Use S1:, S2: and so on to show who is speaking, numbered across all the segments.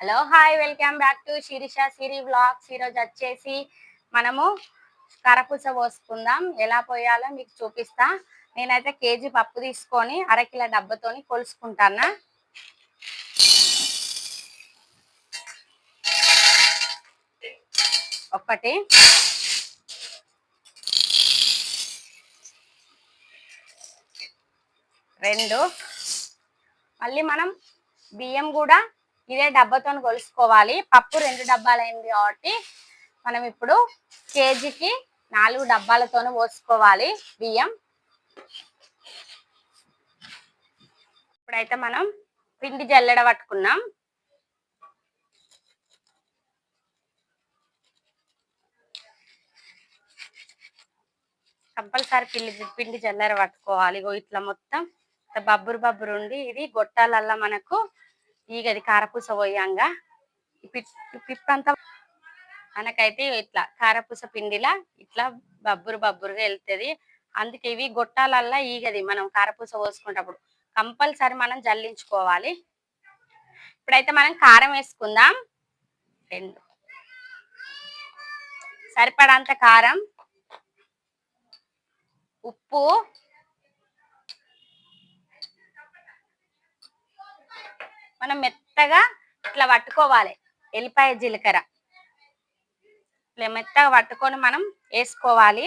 S1: hello hi welcome back to Sirisha Siri blogs ఈరోజు వచ్చేసి మనము కరపూస పోసుకుందాం ఎలా పోయాలో మీకు చూపిస్తా నేనైతే కేజీ పప్పు తీసుకొని అరకిల డబ్బతోని కొలుసుకుంటానా ఒకటి రెండు మళ్ళీ మనం బియ్యం కూడా ఇదే డబ్బాతో కొలుసుకోవాలి పప్పు రెండు డబ్బాలు అయింది కాబట్టి మనం ఇప్పుడు కేజీకి నాలుగు డబ్బాలతో పోసుకోవాలి బియ్యం ఇప్పుడైతే మనం పిండి జల్లెడ పట్టుకున్నాం కంపల్సరీ పిండి పిండి జల్లెడ పట్టుకోవాలి ఇట్లా మొత్తం బబ్బురు బబ్బురు ఉండి ఇది గొట్టాలల్లా మనకు ఈగ అది కారపూస పోయంగా పిప్పంతా మనకైతే ఇట్లా కారపూస పిండిలా ఇట్లా బబ్బురు బబ్బురుగా వెళ్తుంది అందుకే ఇవి గొట్టాలల్లా ఈగది మనం కారపూస పోసుకునేటప్పుడు కంపల్సరీ మనం జల్లించుకోవాలి ఇప్పుడైతే మనం కారం వేసుకుందాం రెండు సరిపడంత కారం ఉప్పు మనం మెత్తగా ఇట్లా పట్టుకోవాలి ఎల్లిపాయ జీలకర్ర ఇట్లా మెత్తగా పట్టుకొని మనం వేసుకోవాలి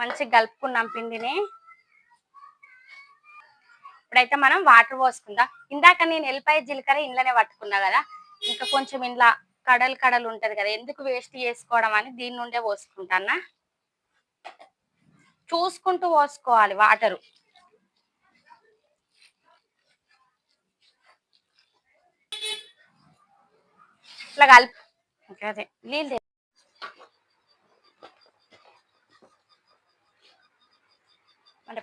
S1: మంచిగా కలుపుకున్నాం పిండిని ఇప్పుడైతే మనం వాటర్ పోసుకుందాం ఇందాక నేను ఎల్లిపాయ జీలకర్ర ఇంట్లోనే పట్టుకున్నా కదా ఇంకా కొంచెం ఇంట్లో కడలు కడలు ఉంటది కదా ఎందుకు వేస్ట్ చేసుకోవడం అని దీని నుండే పోసుకుంటానా చూసుకుంటూ పోసుకోవాలి వాటరు ఇట్లా కలిపి అదే నీళ్ళు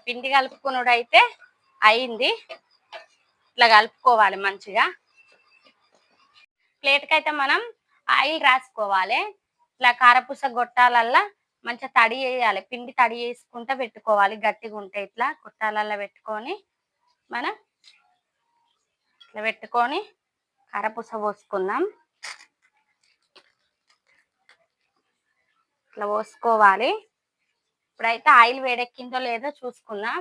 S1: పిండి కలుపుకున్నాడు అయితే అయింది ఇట్లా కలుపుకోవాలి మంచిగా ప్లేట్కి అయితే మనం ఆయిల్ రాసుకోవాలి ఇట్లా కారపూస గొట్టాలల్లా మంచిగా తడి వేయాలి పిండి తడి వేసుకుంటా పెట్టుకోవాలి గట్టిగా ఉంటే ఇట్లా కుట్టాలల్లో పెట్టుకొని మనం ఇట్లా పెట్టుకొని కరపూస పోసుకుందాం ఇట్లా పోసుకోవాలి ఇప్పుడైతే ఆయిల్ వేడెక్కిందో లేదో చూసుకుందాం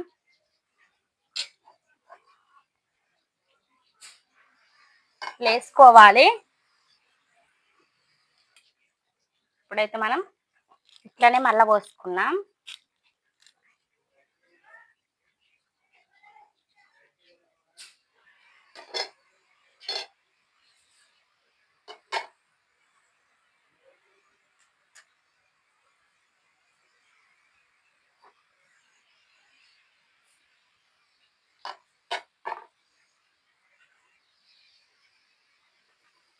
S1: వేసుకోవాలి ఇప్పుడైతే మనం ఇట్లానే మళ్ళా పోసుకున్నాం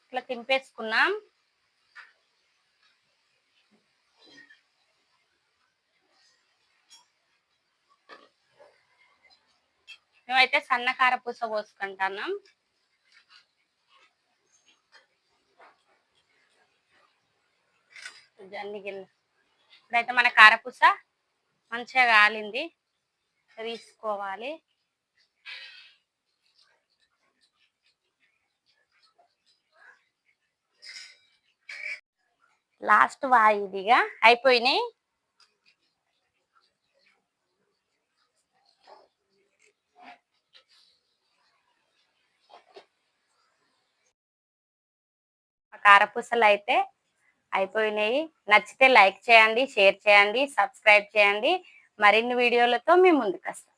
S1: ఇట్లా తింపేసుకున్నాం మేమైతే సన్నకార పూస పోసుకుంటున్నాం అన్ని గిల్ల ఇప్పుడైతే మన కారపూస మంచిగా కాలింది తీసుకోవాలి లాస్ట్ వాయిదిగా అయిపోయినాయి కారపూసలు అయితే అయిపోయినాయి నచ్చితే లైక్ చేయండి షేర్ చేయండి సబ్స్క్రైబ్ చేయండి మరిన్ని వీడియోలతో మేము ముందుకు వస్తాం